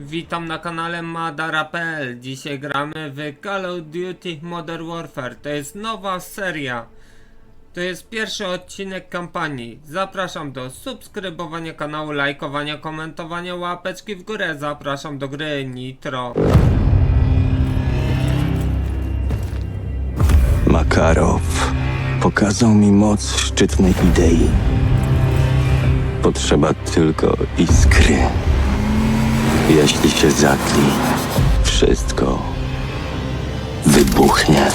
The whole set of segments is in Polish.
Witam na kanale Madara.pl. Dzisiaj gramy w Call of Duty Modern Warfare. To jest nowa seria. To jest pierwszy odcinek kampanii. Zapraszam do subskrybowania kanału, lajkowania, komentowania, łapeczki w górę. Zapraszam do gry Nitro. Makarow pokazał mi moc szczytnej idei. Potrzeba tylko iskry. Jeśli się zatli, wszystko wybuchnie.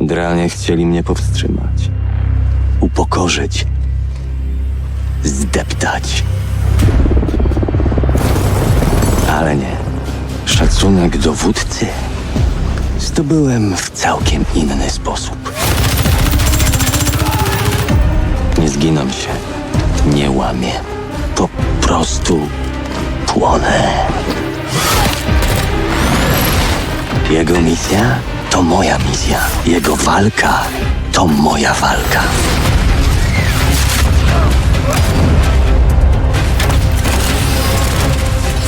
Dranie chcieli mnie powstrzymać, upokorzyć, zdeptać. Ale nie. Szacunek dowódcy zdobyłem w całkiem inny sposób. Zginam się, nie łamię. Po prostu płonę. Jego misja to moja misja. Jego walka to moja walka.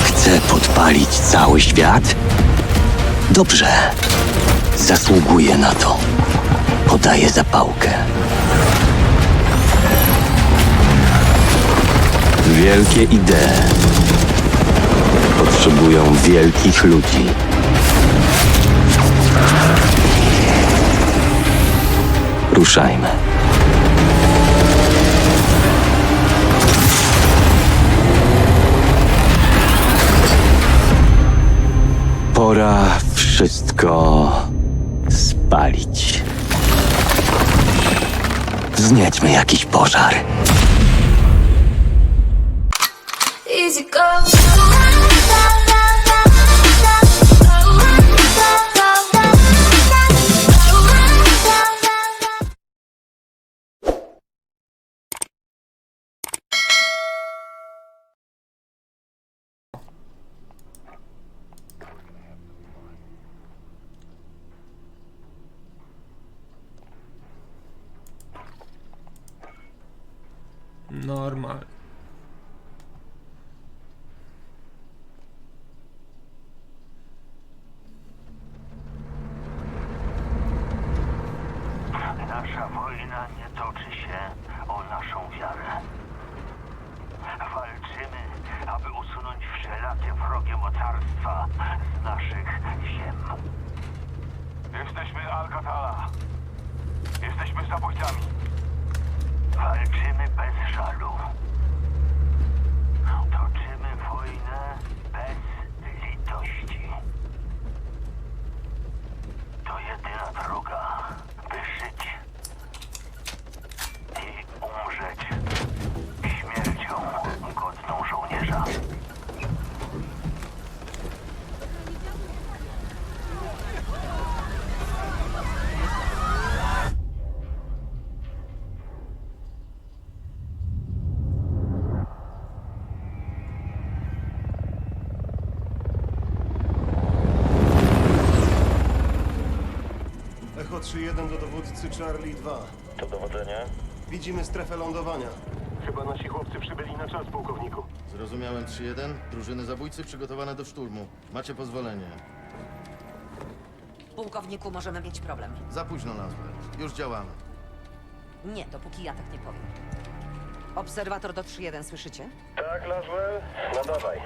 Chcę podpalić cały świat? Dobrze. Zasługuję na to. Podaję zapałkę. Wielkie idee potrzebują wielkich ludzi. Ruszajmy. Pora wszystko spalić. Zniećmy jakiś pożar. Easy. Normal. 3-1 do dowódcy Charlie 2. To dowodzenie? Widzimy strefę lądowania. Chyba nasi chłopcy przybyli na czas, pułkowniku. Zrozumiałem 3-1. Drużyny zabójcy przygotowane do szturmu. Macie pozwolenie. Pułkowniku, możemy mieć problem. Za późno nazwę. Już działamy. Nie, dopóki ja tak nie powiem. Obserwator do 3-1, słyszycie? Tak, Laswell? No dawaj.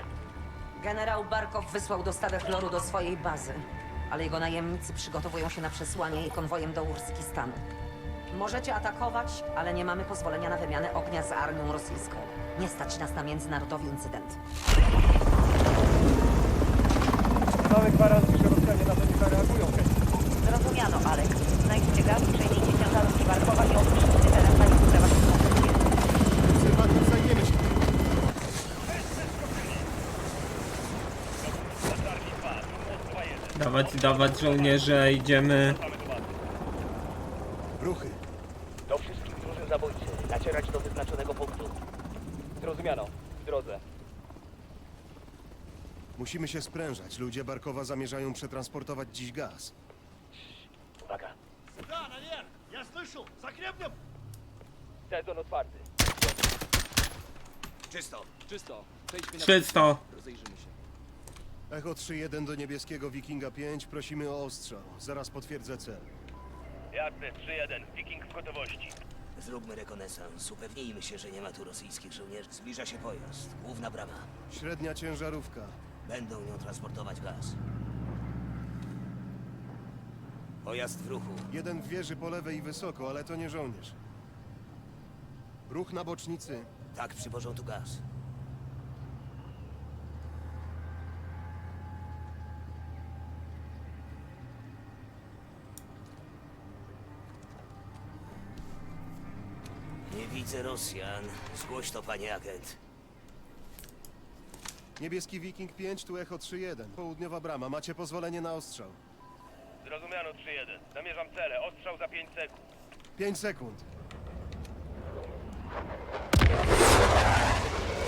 Generał Barkow wysłał dostawę chloru do swojej bazy, ale jego najemnicy przygotowują się na przesłanie jej konwojem do Urskistanu. Możecie atakować, ale nie mamy pozwolenia na wymianę ognia z armią rosyjską. Nie stać nas na międzynarodowy incydent. Mamy gwarancję, że Rosjanie na to nie zareagują. Zrozumiano, Alek. Znajdźcie gaz, przejmijcie ciężarówki Barkowa i opuśćcie teren na ich prywatnym Obserwator zajmiemy się. Dawać, dawać żołnierze, idziemy. Ruchy. Do wszystkich drużyn zabójcy. Nacierać do wyznaczonego punktu. Zrozumiano. W drodze. Musimy się sprężać. Ludzie Barkowa zamierzają przetransportować dziś gaz. Uwaga. Sezon otwarty. Czysto, czysto. Przejdźmy na... Czysto. Rozejrzymy się. Echo 3-1 do niebieskiego Wikinga 5, prosimy o ostrzał. Zaraz potwierdzę cel. Jasne, 3-1. Wiking w gotowości. Zróbmy rekonesans. Upewnijmy się, że nie ma tu rosyjskich żołnierzy. Zbliża się pojazd. Główna brama. Średnia ciężarówka. Będą nią transportować gaz. Pojazd w ruchu. Jeden w wieży po lewej i wysoko, ale to nie żołnierz. Ruch na bocznicy. Tak, przywożą tu gaz. Nie widzę Rosjan. Zgłoś to, panie agent. Niebieski Wiking 5, tu Echo 3-1. Południowa brama, macie pozwolenie na ostrzał. Zrozumiano 3-1. Zamierzam cele. Ostrzał za 5 sekund. 5 sekund.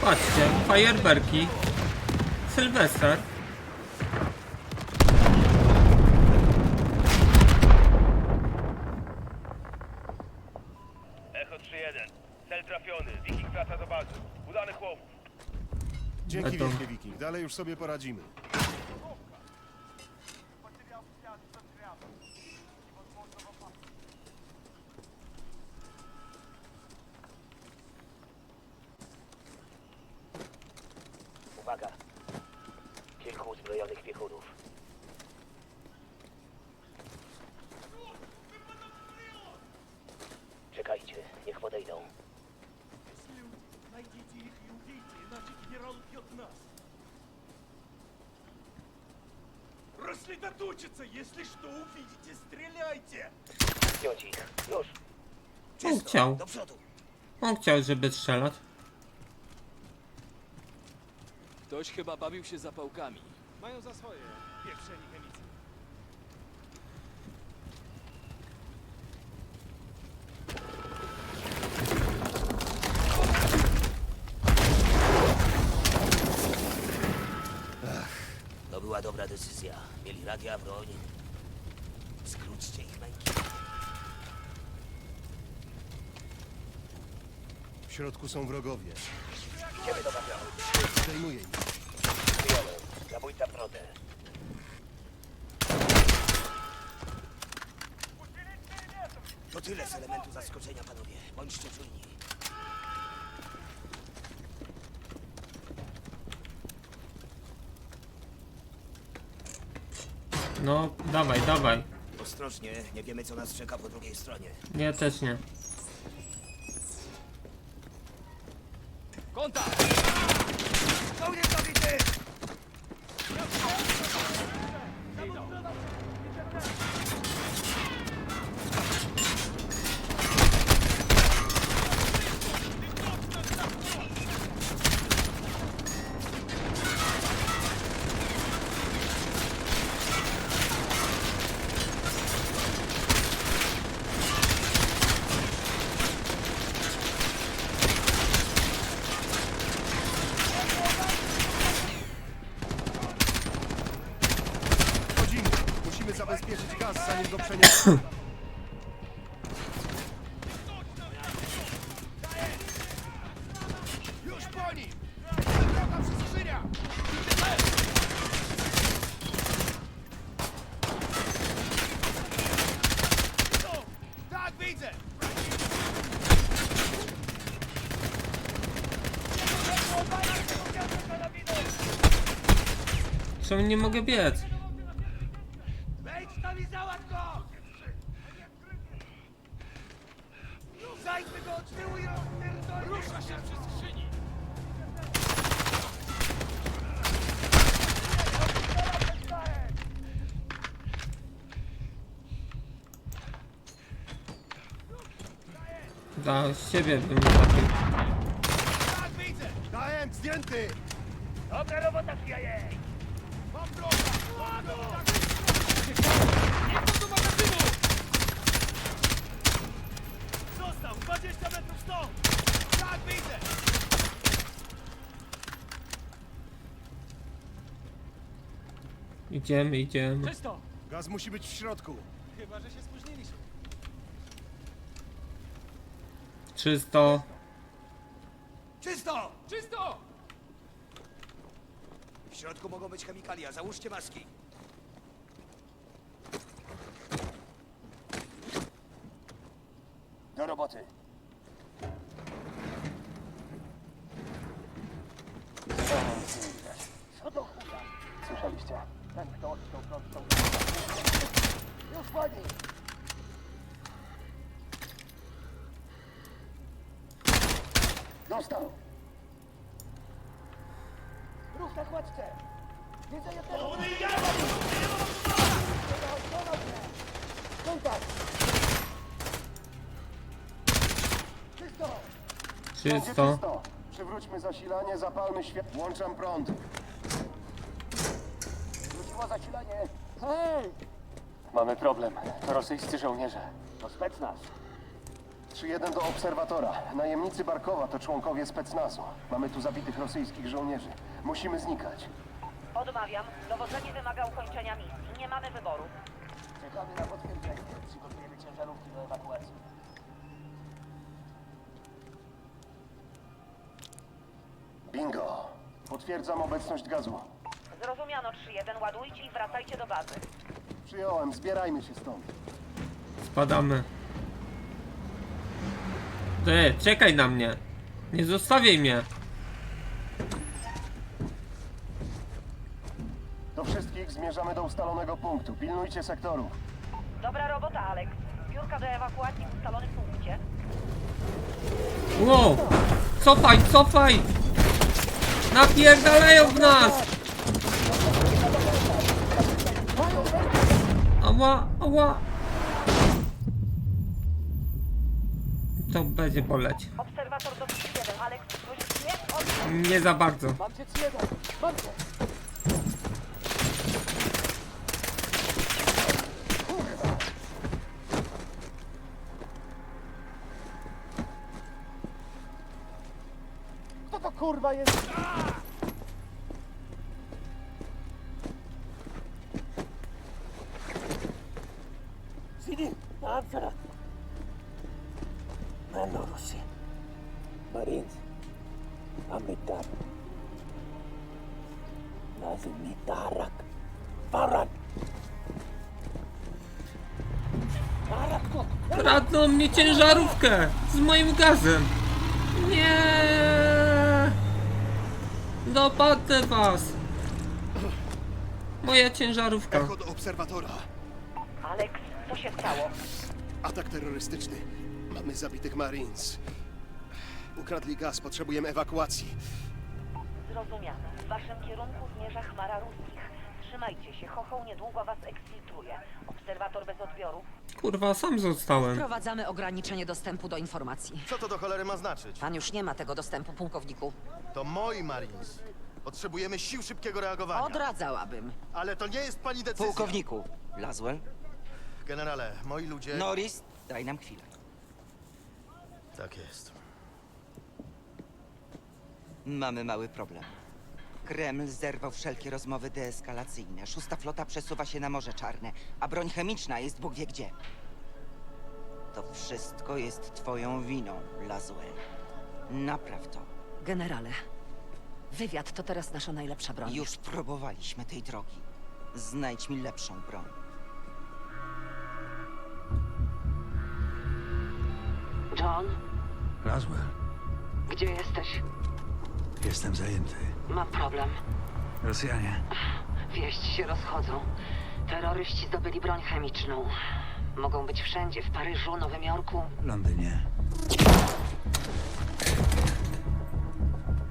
Patrzcie, fajerwerki. Sylwester. Echo 3-1. Cel trafiony. Wiking wraca do bazy. Udanych łowów. Dzięki Beton. wielkie Wiking, dalej już sobie poradzimy. Рассредоточиться! Если что увидите, стреляйте! Zdjąć ich. Już. On chciał. Do przodu. On chciał, żeby strzelać. Ktoś chyba bawił się zapałkami. Mają za swoje. Pieprzeni chemicy. Dobra decyzja. Mieli radia, broń. Skróćcie ich męki. W środku są wrogowie. Idziemy do bawionu. Zdejmuję ich. Przyjąłem. Zabójca w drodze. To tyle z elementu zaskoczenia, panowie. Bądźcie czujni. No, dawaj, dawaj. Ostrożnie, nie wiemy co nas czeka po drugiej stronie. Nie, też nie. Kontakt! Żołnierz zabity! Wchodzimy. Musimy zabezpieczyć gaz, zanim go przeniesiemy. Już po nim! Droga przez skrzynia! Tak, widzę! Czemu nie mogę biec? Wejdź tam i załatw go! Zajdźmy go od tyłu i rozpierdolimy! Rusza się przy skrzyni! Dla siebie bym trafił. Tak, widzę! KM, zdjęty! Dobra robota, CIA! Mam droga! Nie to do magazynu! Został! 20 metrów stąd! Tak, widzę! Idziemy, idziemy. Czysto! Gaz musi być w środku. Chyba, że się spóźniliśmy. Czysto. Czysto! Czysto! W środku mogą być chemikalia. Załóżcie maski. Roboty. Co to chuja? Słyszeliście? Ten, kto odciął prąd, to... Już pani! Dostał! Ruch na kładce! Widzę jednego! Kontakt! Czysto! Przywróćmy zasilanie, zapalmy świat. Włączam prąd. Wróciło zasilanie! Hej! Mamy problem. To rosyjscy żołnierze. To specnaz. 3-1 do obserwatora. Najemnicy Barkowa to członkowie specnazu. Mamy tu zabitych rosyjskich żołnierzy. Musimy znikać. Odmawiam. Dowodzenie wymaga ukończenia misji. Nie mamy wyboru. Czekamy na potwierdzenie. Przygotujemy ciężarówki do ewakuacji. Bingo. Potwierdzam obecność gazu. Zrozumiano 3-1. Ładujcie i wracajcie do bazy. Przyjąłem, zbierajmy się stąd. Spadamy. Ty, czekaj na mnie. Nie zostawiaj mnie. Do wszystkich zmierzamy do ustalonego punktu. Pilnujcie sektorów. Dobra robota, Alex. Zbiórka do ewakuacji w ustalonym punkcie. Wow! Cofaj, cofaj! Napierdalają w nas! Ała, ała! To będzie boleć. Obserwator do 1. Alex, słyszysz mnie? Od... Nie za bardzo. Mam cię jeden! Mam cię! Kto to kurwa jest? Sidi, Amsterdam. Mano Rossi. Marines. Amitab. Lazim mi tarak. Parak. Parak to. Kradną mnie ciężarówkę z moim gazem. Dopadnę was! Moja ciężarówka. Echo do obserwatora. Alex, co się stało? Atak terrorystyczny. Mamy zabitych Marines. Ukradli gaz, potrzebujemy ewakuacji. Zrozumiano. W waszym kierunku zmierza chmara ruskich. Trzymajcie się, Chochoł niedługo was eksfiltruje. Obserwator bez odbioru. Kurwa, sam zostałem. Wprowadzamy ograniczenie dostępu do informacji. Co to do cholery ma znaczyć? Pan już nie ma tego dostępu, pułkowniku. To moi Marines. Potrzebujemy sił szybkiego reagowania. Odradzałabym. Ale to nie jest pani decyzja. Pułkowniku, Laswell, Generale, moi ludzie... Norris, daj nam chwilę. Tak jest. Mamy mały problem. Kreml zerwał wszelkie rozmowy deeskalacyjne. Szósta flota przesuwa się na Morze Czarne, a broń chemiczna jest Bóg wie gdzie. To wszystko jest twoją winą, Laswell. Napraw to. Generale, wywiad to teraz nasza najlepsza broń. Już próbowaliśmy tej drogi. Znajdź mi lepszą broń. John, Laswell, gdzie jesteś? Jestem zajęty. Mam problem. Rosjanie. Wieści się rozchodzą. Terroryści zdobyli broń chemiczną. Mogą być wszędzie, w Paryżu, Nowym Jorku. W Londynie.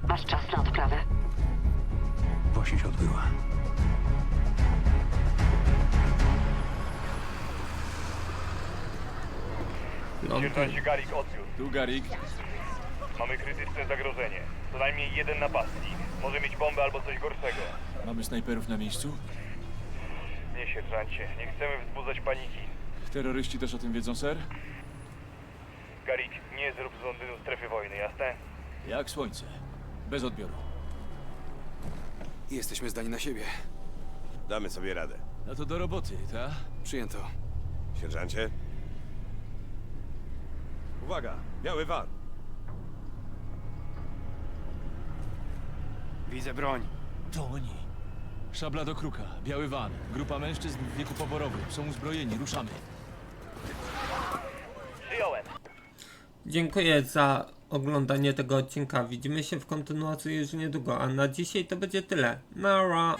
Masz czas na odprawę. Właśnie się odbyła. Lądy. Garik odbiór. Tu Garik. Mamy krytyczne zagrożenie. Co najmniej jeden napastnik. Może mieć bombę albo coś gorszego. Mamy snajperów na miejscu? Nie sierżancie, nie chcemy wzbudzać paniki. Terroryści też o tym wiedzą, ser? Garik, nie zrób z Londynu strefy wojny, jasne? Jak słońce. Bez odbioru. Jesteśmy zdani na siebie. Damy sobie radę. No to do roboty, ta? Przyjęto. Sierżancie? Uwaga! Biały van! Widzę broń. To oni. Szabla do kruka, biały van, grupa mężczyzn w wieku poborowym. Są uzbrojeni, ruszamy. Przyjąłem. Dziękuję za oglądanie tego odcinka. Widzimy się w kontynuacji już niedługo, a na dzisiaj to będzie tyle. Nara!